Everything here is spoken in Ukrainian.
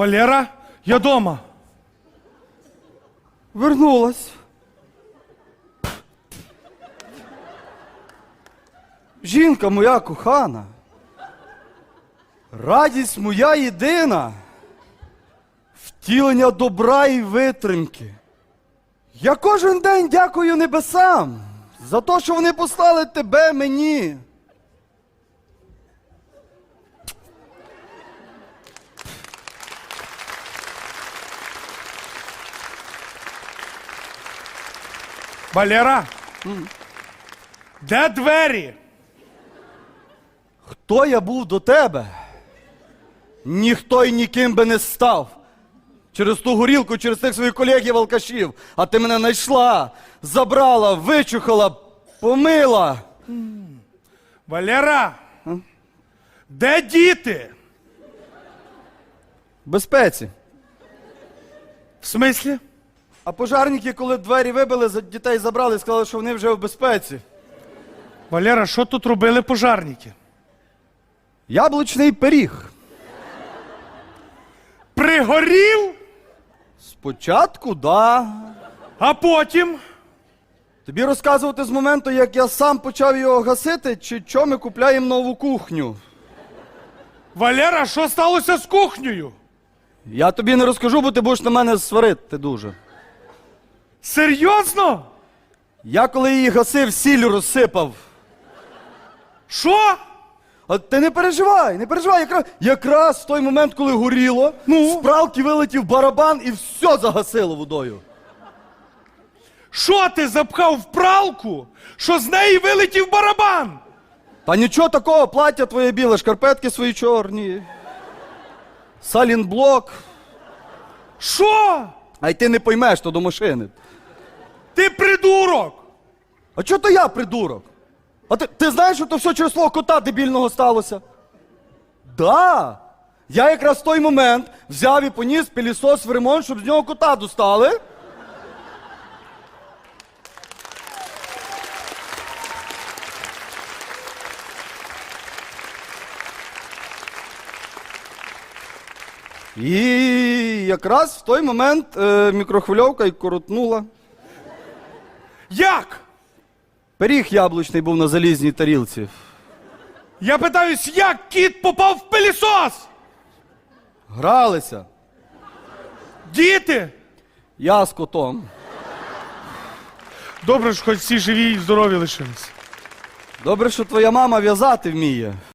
Валера, я дома. Вернулась. Жінка моя кохана. Радість моя єдина. Втілення добра і витримки. Я кожен день дякую небесам за те, що вони послали тебе мені. Валера, де двері? Хто я був до тебе? Ніхто й ніким би не став. Через ту горілку, через тих своїх колегів алкашів. А ти мене знайшла, забрала, вичухала, помила. Валера, де діти? В безпеці. В смислі? А пожарники, коли двері вибили, за- дітей забрали, сказали, що вони вже в безпеці. Валера, що тут робили пожарники? Яблучний пиріг. Пригорів, Спочатку, да. а потім. Тобі розказувати з моменту, як я сам почав його гасити, чи що ми купляємо нову кухню. Валера, що сталося з кухнею? Я тобі не розкажу, бо ти будеш на мене сварити дуже. Серйозно? Я коли її гасив, сіль розсипав. Що? А ти не переживай, не переживай. Якраз, якраз в той момент, коли горіло, Ну? з пралки вилетів барабан і все загасило водою. Що ти запхав в пралку, що з неї вилетів барабан? Та нічого такого, плаття твоє біле, шкарпетки свої чорні. Салінблок. Що? А й ти не поймеш, то до машини. Ти придурок! А чого то я придурок? А ти, ти знаєш, що то все через свого кота дебільного сталося? Да. Я якраз в той момент взяв і поніс пілісос в ремонт, щоб з нього кота достали. І якраз в той момент е, мікрохвильовка і коротнула. Як? Пиріг яблучний був на залізній тарілці. Я питаюсь, як кіт попав в пилісос? Гралися. Діти? Я з котом. Добре, що хоч всі живі і здорові лишились. Добре, що твоя мама в'язати вміє.